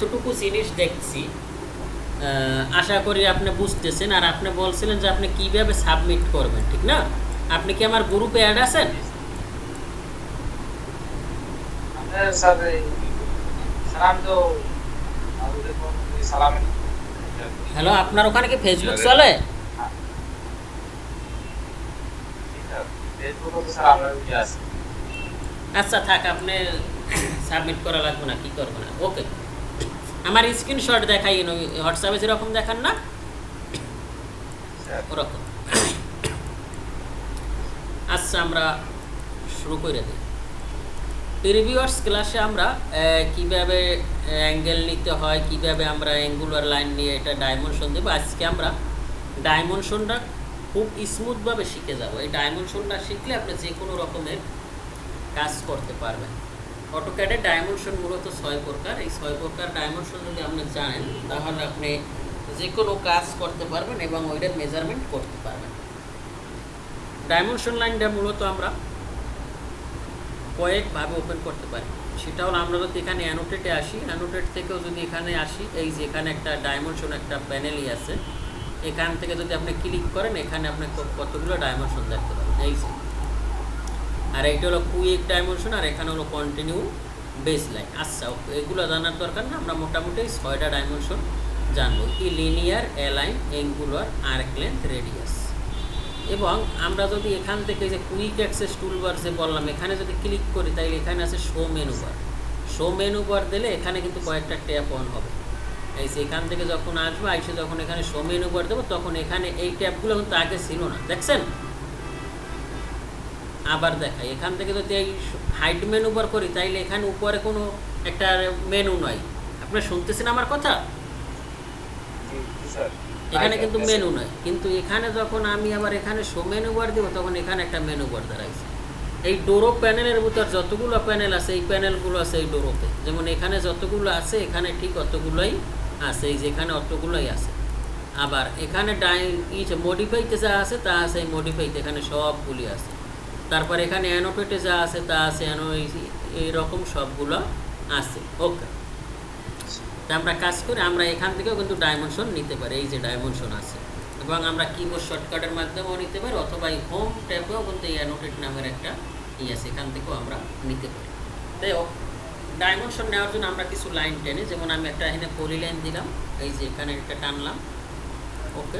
এতটুকু জিনিস দেখছি আশা করি আপনি বুঝতেছেন আর আপনি বলছিলেন যে আপনি কীভাবে সাবমিট করবেন ঠিক না? আপনি কি আমার গ্রুপে অ্যাড আছেন? হ্যালো আপনার ওখানে কি ফেসবুক চলে? উঠে আছে। আচ্ছা থাক আপনি সাবমিট করা লাগবে না কি করব না ওকে আমার স্ক্রিনশট দেখাই হোয়াটসঅ্যাপে যেরকম দেখান না ওরকম। আচ্ছা আমরা শুরু করে দিই। প্রিভিয়াস ক্লাসে আমরা কীভাবে অ্যাঙ্গেল নিতে হয় কীভাবে আমরা অ্যাঙ্গুলার লাইন নিয়ে এটা ডাইমেনশন দেবো আজকে আমরা ডাইমেনশনটা খুব স্মুথভাবে শিখে যাব। এই ডাইমেনশনটা শিখলে আপনি যে কোনো রকমের কাজ করতে পারবেন। অটোক্যাডে ডাইমেনশন মূলত ছয় প্রকার। এই ছয় প্রকার ডাইমেনশন যদি আপনি জানেন, তাহলে আপনি যে কোনো কাজ করতে পারবেন এবং ওইটার মেজারমেন্ট করতে পারবেন। ডাইমেনশন লাইনটা মূলত আমরা কয়েকভাবে ওপেন করতে পারি। সেটা হলো আমরা যদি এখানে অ্যানোটেটে আসি অ্যানোটেট থেকেও যদি এখানে আসি, এই যে এখানে একটা ডাইমেনশন একটা প্যানেলই আছে, এখান থেকে যদি আপনি ক্লিক করেন, এখানে আপনি কতগুলো ডাইমেনশন দেখতে পাবেন। এই যে আর এইটা হলো কুইক ডাইমেনশন আর এখানে হলো কন্টিনিউ বেস লাইন আচ্ছা এগুলো জানার দরকার না, আমরা মোটামুটি ছয়টা ডাইমেনশন জানব। কি linear align angular arc length radius এবং আমরা যদি এখান থেকে যে কুইক অ্যাক্সেস টুলবার যে বললাম, এখানে যদি ক্লিক করি তাহলে এখানে আছে show menu bar show menu bar দিলে এখানে কিন্তু কয়েকটা ট্যাপ অন হবে। এই যে এখান থেকে যখন আসব, আইসে যখন এখানে শো মেনু বার দেবো, তখন এখানে এই ট্যাপগুলো কিন্তু আগে ছিল না। দেখছেন? আবার দেখাই। এখান থেকে যদি এই হাইড মেনু বার করি তাইলে এখানে উপরে কোনো একটা মেনু নয় আপনি শুনতেছেন আমার কথা? এখানে কিন্তু মেনু নয় কিন্তু এখানে যখন আমি আবার এখানে শো মেনু বার দিব তখন এখানে একটা মেনু বার দাঁড়াইছে। এই ডোরো প্যানেলের ভিতর যতগুলো প্যানেল আছে এই প্যানেলগুলো আছে এই ডোরোতে যেমন এখানে যতগুলো আছে এখানে ঠিক অতগুলোই আছে। এই যেখানে অতগুলোই আছে। আবার এখানে ডাই ই মডিফাইতে যা আছে তা আছে এই মডিফাইতে এখানে সবগুলি আছে। তারপর এখানে অ্যানোপেটে যা আছে তা আছে, অ্যানো এই- এইরকম সবগুলো আছে। ওকে। তা আমরা কাজ করে আমরা এখান থেকেও কিন্তু ডাইমেনশন নিতে পারি, এই যে ডাইমেনশন আছে। এবং আমরা কিবোর্ড শর্টকাটের মাধ্যমেও নিতে পারি, অথবা এই হোম ট্যাপেও কিন্তু এই অ্যানোটেট নামের একটা ই আছে, এখান থেকেও আমরা নিতে পারি। তাই ডাইমেনশন নেওয়ার জন্য আমরা কিছু লাইন টেনে, যেমন আমি একটা এখানে পলি লাইন দিলাম, এই যে এখানে একটা টানলাম। ওকে।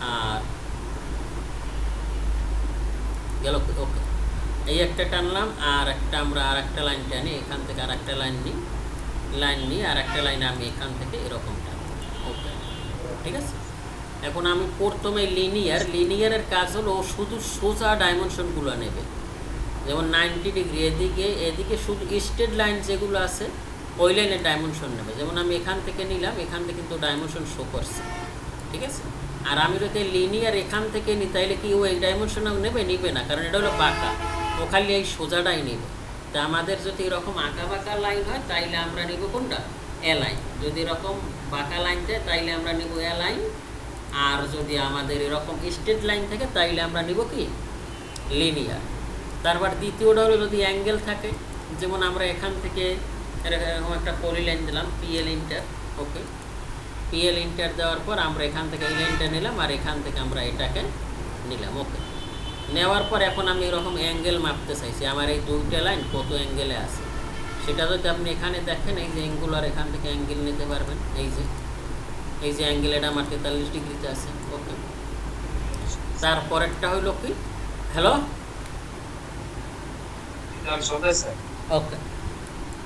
আর গেল, ওকে। এই একটা টানলাম, আর একটা আমরা আর একটা লাইন টানি, এখান থেকে আর একটা লাইন নিই লাইন নিই আর একটা লাইন আমি এখান থেকে এরকম টানবো ওকে, ঠিক আছে? এখন আমি প্রথমে লিনিয়ার লিনিয়ারের কাজ হলো শুধু সোজা ডাইমেনশনগুলো নেবে। যেমন নাইনটি ডিগ্রি এদিকে এদিকে শুধু স্টেট লাইন যেগুলো আছে, ওই লাইনের ডাইমেনশন নেবে। যেমন আমি এখান থেকে নিলাম, এখান থেকে কিন্তু ডাইমেনশন শো করছে। ঠিক আছে? আর আমি যদি লিনিয়ার এখান থেকে নিই তাইলে কি ও এই ডাইমেনশন নেবে? নিবে না, কারণ এটা হলো বাঁকা। ও খালি এই সোজাটাই নেবে। তা আমাদের যদি এরকম আঁকা বাঁকা লাইন হয়, তাইলে আমরা নিব কোনটা? এ লাইন যদি এরকম বাঁকা লাইন দেয়, তাইলে আমরা নিব এ লাইন আর যদি আমাদের এরকম স্ট্রেট লাইন থাকে, তাইলে আমরা নিব কি? লিনিয়ার তারপর দ্বিতীয়টা হলো যদি অ্যাঙ্গেল থাকে, যেমন আমরা এখান থেকে, এরকম একটা পলি লাইন দিলাম PL enter okay PL enter দেওয়ার পর আমরা এখান থেকে এই লাইনটা নিলাম আর এখান থেকে আমরা এটাকে নিলাম ওকে নেওয়ার পর এখন আমি এরকম অ্যাঙ্গেল মাপতে চাইছি আমার এই দুইটা লাইন কত অ্যাঙ্গেলে আছে? সেটা যদি আপনি এখানে দেখেন এই যে অ্যাঙ্গুলার এখান থেকে অ্যাঙ্গেল নিতে পারবেন এই যে এই যে অ্যাঙ্গেল এটা আমার তেতাল্লিশ ডিগ্রিতে আছে ওকে তারপরেরটা হইল কি? হ্যালো ওকে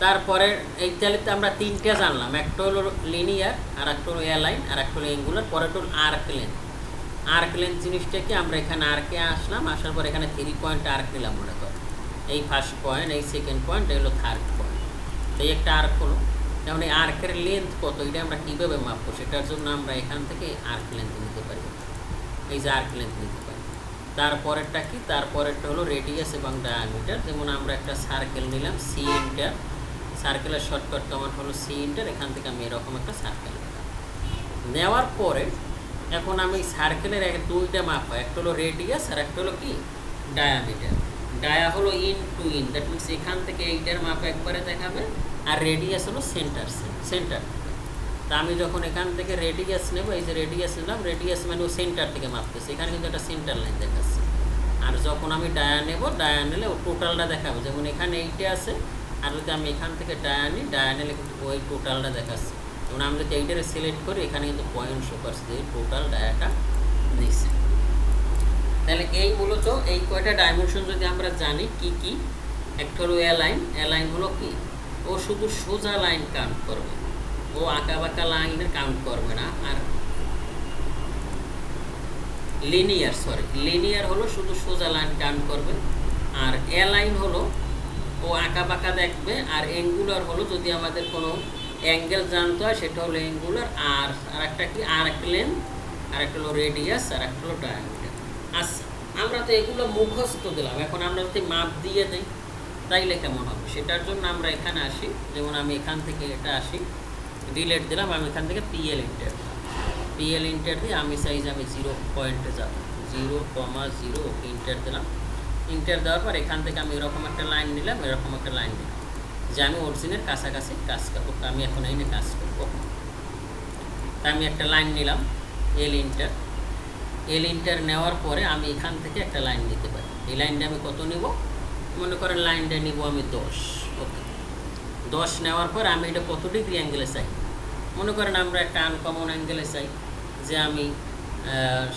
তারপরে এই তাহলে আমরা তিনটা জানলাম। একটা হলো লিনিয়ার আর একটা হলো এয়ারলাইন আর একটা হলো এঙ্গুলার পরেরটা হলো আর্ক লেন্থ আর্ক লেন্থ জিনিসটা কি? আমরা এখানে আর্কে আসলাম, আসার পর এখানে থ্রি পয়েন্ট আর্ক নিলাম মনে কর। এই ফার্স্ট পয়েন্ট এই সেকেন্ড পয়েন্ট এই হলো থার্ড পয়েন্ট এই একটা আর্ক হলো। যেমন এই আর্কের লেন্থ কত? এটা আমরা কীভাবে মাপবো? সেটার জন্য আমরা এখান থেকে আর্ক লেন্থ নিতে পারি। এই যে আর্ক লেন্থ নিতে পারি। তারপরেরটা কি? তারপরেরটা হলো রেডিয়াস এবং ডায়ামিটার যেমন আমরা একটা সার্কেল নিলাম সি ইন্টার সার্কেলের শর্টকাট কমান্ড হলো সি ইন্টার এখান থেকে আমি এরকম একটা সার্কেল নেওয়ার পরে এখন আমি সার্কেলের এক দুইটা মাপ হয়, একটা হলো রেডিয়াস আর একটা হলো কি? ডায়ামিটার ডায়া হলো in to in that means এখান থেকে এইটার মাপ একবারে দেখাবে আর রেডিয়াস হলো সেন্টার সেন্টার তা আমি যখন এখান থেকে রেডিয়াস নেব, এই যে রেডিয়াস নিলাম রেডিয়াস মানে ও সেন্টার থেকে মাপতেছে। এখানে কিন্তু একটা সেন্টার লাইন দেখাচ্ছে। আর যখন আমি ডায়া নেব ডায়া নিলে ও টোটালটা দেখাবো। যেমন এখানে এইটা আছে আর যদি আমি এখান থেকে ডায়া নিই ডায়া নিলে কিন্তু ওই টোটালটা দেখাচ্ছে। যেমন আমি যদি এইটারে সিলেক্ট করি, এখানে কিন্তু পয়েন্ট শো করছে যে টোটাল ডায়াটা দিচ্ছে তাহলে এই মূলত এই কয়টা ডাইমেনশন যদি আমরা জানি, কি কি? একটা হলো অ্যালাইন অ্যালাইন হলো কি? ও শুধু সোজা লাইন কাউন্ট করবে। ও আঁকা বাঁকা লাইনের কাউন্ট করবে না, আর লিনিয়ার সরি লিনিয়ার হলো শুধু সোজা লাইন কাউন্ট করবে, আর অ্যালাইন হলো ও আঁকা বাঁকা দেখবে, আর অ্যাঙ্গুলার হলো যদি আমাদের কোনো অ্যাঙ্গেল জানতে হয়, সেটা হলো অ্যাঙ্গুলার আর আর একটা কি? আর একটা লেন্থ আর একটা হলো রেডিয়াস আর একটা হলো ডায়ামিটার আচ্ছা আমরা তো এগুলো মুখস্থ দিলাম। এখন আমরা যদি মাপ দিয়ে দিই, তাইলে কেমন হবে? সেটার জন্য আমরা এখানে আসি। যেমন আমি এখান থেকে এটা আসি ডিলেট দিলাম, আমি এখান থেকে পিএল ইন্টার পিএল ইন্টার দিয়ে আমি সাইজ আমি জিরো পয়েন্টে যাব। জিরো কমা জিরো ইন্টার দিলাম। ইন্টার দেওয়ার পর এখান থেকে আমি এরকম একটা লাইন নিলাম এরকম একটা লাইন দিলাম। যে আমি অরিজিনের কাছাকাছি কাজ করব আমি এখন এই কাজ করব। তা আমি একটা লাইন নিলাম এল ইন্টার এল ইন্টার নেওয়ার পরে আমি এখান থেকে একটা লাইন নিতে পারি। এই লাইনটা আমি কত নিব? মনে করেন লাইনটা নিব আমি দশ। ওকে দশ নেওয়ার পর আমি এটা কত ডিগ্রি অ্যাঙ্গেলে চাই? মনে করেন আমরা একটা আনকমন অ্যাঙ্গেলে চাই, যে আমি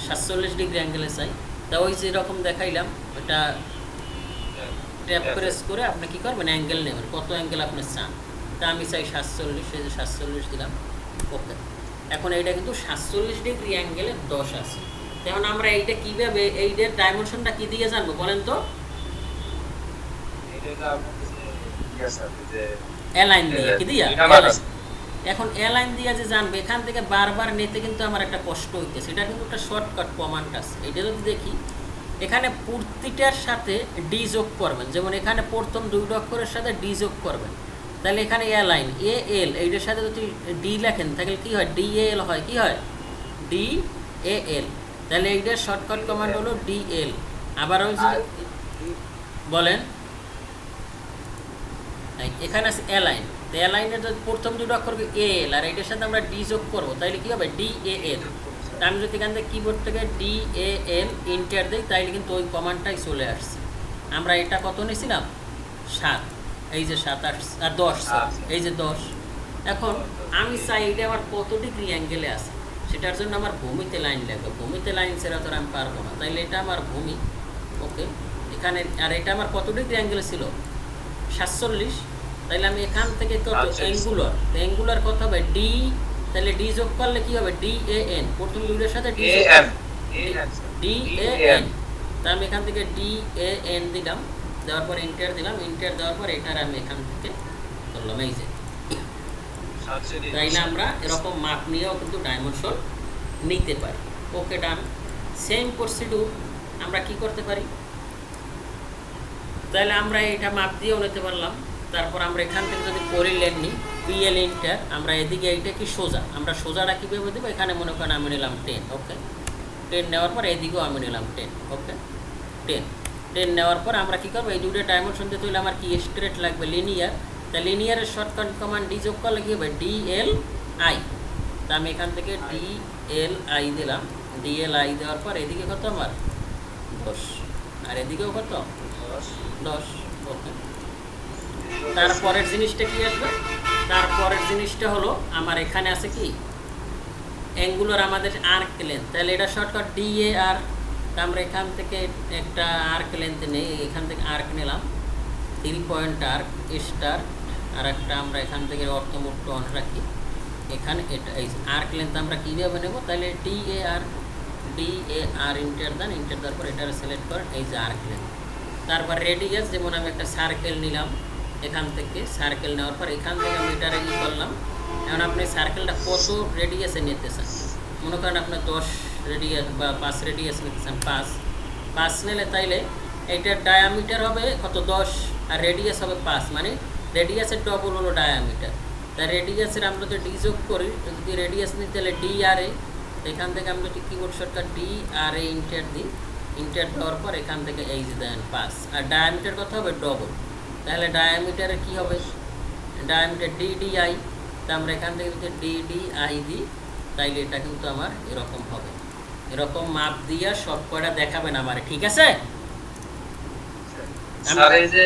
সাতচল্লিশ ডিগ্রি অ্যাঙ্গেলে চাই। তা ওই যেরকম দেখাইলাম ওটা ট্যাপ প্রেস করে আপনি কী করবেন অ্যাঙ্গেল নেবেন। কত অ্যাঙ্গেল আপনি চান? তা আমি চাই সাতচল্লিশ এই যে সাতচল্লিশ দিলাম। ওকে। এখন এইটা কিন্তু সাতচল্লিশ ডিগ্রি অ্যাঙ্গেলে দশ আছে। এখন আমরা এইটা কীভাবে এইটার ডাইমেনশনটা কী দিয়ে জানব বলেন তো? যে ইয়ে অ্যালাইন দিয়ে কি দিয়া। এখন অ্যালাইন দিয়ে যে জানবে এখান থেকে বারবার নিতে কিন্তু আমার একটা কষ্ট হইতেছে। এটা কিন্তু একটা শর্টকাট কমান্ড আছে। এটা যদি দেখি এখানে প্রতিটার সাথে ডি যোগ করবেন। যেমন এখানে প্রথম দুই অক্ষরের সাথে ডি যোগ করবেন। তাহলে এখানে অ্যালাইন এ এল এইটার সাথে যদি ডি লেখেন তাহলে কি হয়? ডি এল হয়। কি হয়? ডি এ এল তাহলে এইটার শর্টকাট কমান্ড হলো ডি এল আবার ওই যে বলেন। এখানে আছে অ্যালাইন তো অ্যালাইনের যদি প্রথম দুটো অক্ষর এ এল আর এটার সাথে আমরা ডি যোগ করব তাহলে কি হবে? ডি এ এল তা আমি যদি এখান থেকে কিবোর্ড থেকে ডি এ এল ইন্টার দিই তাইলে কিন্তু ওই কমান্ডটাই চলে আসছে। আমরা এটা কত নিয়েছিলাম? সাত। এই যে সাত আট আর দশ আচ্ছা। এই যে দশ। এখন আমি চাই এটা আমার কত ডিগ্রি অ্যাঙ্গেলে আছে? সেটার জন্য আমার ভূমিতে লাইন লাগবে। ভূমিতে লাইন ছাড়া তো আমি পারব না। তাইলে এটা আমার ভূমি। ওকে এখানে আর এটা আমার কত ডিগ্রি অ্যাঙ্গেলে ছিল? সাতচল্লিশ। তাইলে আমি এখান থেকে কত? অ্যাঙ্গুলার অ্যাঙ্গুলার কত হবে? ডি তাহলে ডি যোগ করলে কি হবে? ডি এ এন প্রথম দুটোর সাথে D AM, D A N তা আমি এখান থেকে ডি এ এন দিলাম। দেওয়ার পর ইন্টার দিলাম। ইন্টার দেওয়ার পর এটার আমি এখান থেকে করলাম এই যে। সাতচল্লিশ। তাইলে আমরা এরকম মাপ নিয়েও কিন্তু ডাইমেনশন নিতে পারি। ওকে ডান সেম প্রসিডিউর আমরা কি করতে পারি? তাহলে আমরা এটা মাপ দিয়েও নিতে পারলাম। তারপর আমরা এখান থেকে যদি করি লেন নিই পিএল ইন্টার আমরা এদিকে এইটা কি সোজা? আমরা সোজাটা কীভাবে দেবো? এখানে মনে করেন আমি নিলাম টেন ওকে টেন নেওয়ার পর এদিকেও আমি নিলাম টেন ওকে টেন টেন নেওয়ার পর আমরা কী করব? এই দুটো ডাইমেনশন দিতে হলে আমার কি স্ট্রেট লাগবে? লিনিয়ার তা লিনিয়ারের শর্টকাট কমান্ড ডি যোগ করলে কী হবে? ডি এল আই তা আমি এখান থেকে ডি এল আই দিলাম। ডি এল আই দেওয়ার পর এদিকে কত আমার? দশ। আর এদিকেও কত? দশ। দশ ওকে তারপরের জিনিসটা কি আসবে? তারপরের জিনিসটা হলো, আমার এখানে আছে কি? অ্যাঙ্গুলার আমাদের আর্ক লেন্থ তাহলে এটা শর্টকাট ডি এ আর আমরা এখান থেকে একটা আর্ক লেন্থ নেই, এখান থেকে আর্ক নিলাম। থ্রি পয়েন্ট আর্ক স্টার আর একটা আমরা এখান থেকে অর্থমুক্ত অন রাখি। এখানে এটা, এই আর্ক লেন্থ আমরা কীভাবে নেব? তাহলে D A R D A R enter then. Enter দেওয়ার পর এটা সিলেক্ট করেন, এই যে আর্ক লেন্থ তারপর রেডিয়াস যেমন আমি একটা সার্কেল নিলাম। এখান থেকে সার্কেল নেওয়ার পর এখান থেকে আমি এটারে ই করলাম। এখন আপনি সার্কেলটা কত রেডিয়াসে নিতে চান? মনে করেন আপনার দশ রেডিয়াস বা পাঁচ রেডিয়াস নিতে চান, পাঁচ। পাঁচ নিলে তাইলে এইটার ডায়ামিটার হবে কত দশ আর রেডিয়াস হবে পাঁচ মানে রেডিয়াসের ডবল হলো ডায়ামিটার তা রেডিয়াসের আমরা যদি ডি যোগ করি যদি রেডিয়াস নিই তাহলে ডি আর এ এখান থেকে আমরা যদি keyboard shortcut D R A enter দিই ইন্টার দেওয়ার পর এখান থেকে এই যে দেন পাঁচ। আর ডায়ামিটার কথা হবে? ডবল তাহলে ডায়ামিটারে কি হবে? ডায়ামিটার ডিডিআই তা আমরা এখান থেকে যদি ডিডিআই দিই তাইলে এটা কিন্তু আমার এরকম হবে। এরকম মাপ দিয়া সব কয়টা দেখাবেন আমার ঠিক আছে? স্যার এই যে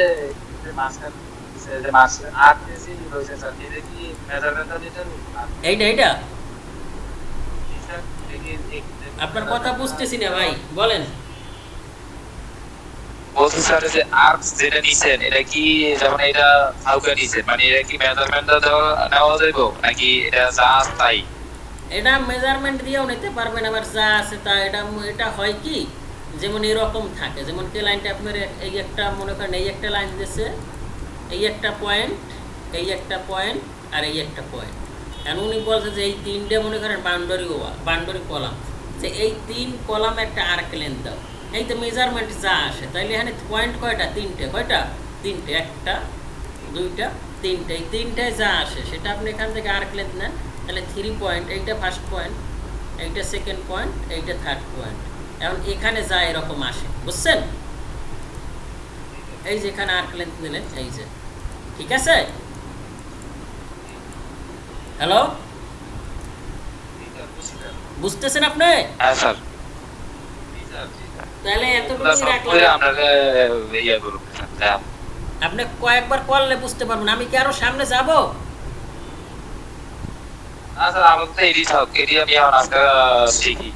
আপনার কথা বুঝতেছি না ভাই বলেন। স্যার যে যেটা নিছেন, এটা কি যেমন এটা নিছেন? মানে এটা কি নেওয়া যাইব? নাকি এটা যা তাই? এটা মেজারমেন্ট দিয়েও নিতে পারবেন আবার যা আছে তা। এটা এটা হয় কি? যেমন এরকম থাকে। যেমন কে লাইনটা আপনার এই একটা মনে করেন, এই একটা লাইন দিয়েছে, এই একটা পয়েন্ট এই একটা পয়েন্ট আর এই একটা পয়েন্ট এখন উনি বলছে যে এই তিনটে মনে করেন বাউন্ডারি বাউন্ডারি কলাম। যে এই তিন কলাম একটা আর্ক লেন দাও। এই তো মেজারমেন্ট যা আসে তাইলে এখানে পয়েন্ট কয়টা? তিনটে। কয়টা? তিনটে। একটা দুইটা তিনটে। এই তিনটায় যা আসে সেটা আপনি এখান থেকে আর্ক লেন্থ নেন তাহলে থ্রি পয়েন্ট এইটা ফার্স্ট পয়েন্ট এইটা সেকেন্ড পয়েন্ট এইটা থার্ড পয়েন্ট এখন এখানে যা এরকম আসে বুঝছেন? এই যে এখানে আর্ক লেন্থ নিলেন এই যে। ঠিক আছে? হ্যালো বুঝতেছেন আপনি? হ্যাঁ স্যার। তাহলে এতটুকু রাখলাম। আপনাকে ইয়ে স্যার আপনি কয়েকবার করলে বুঝতে পারবেন আমি কি আরও সামনে যাব? না স্যার আমাকে তো এরই থাক এরই আমি আজকে শিখি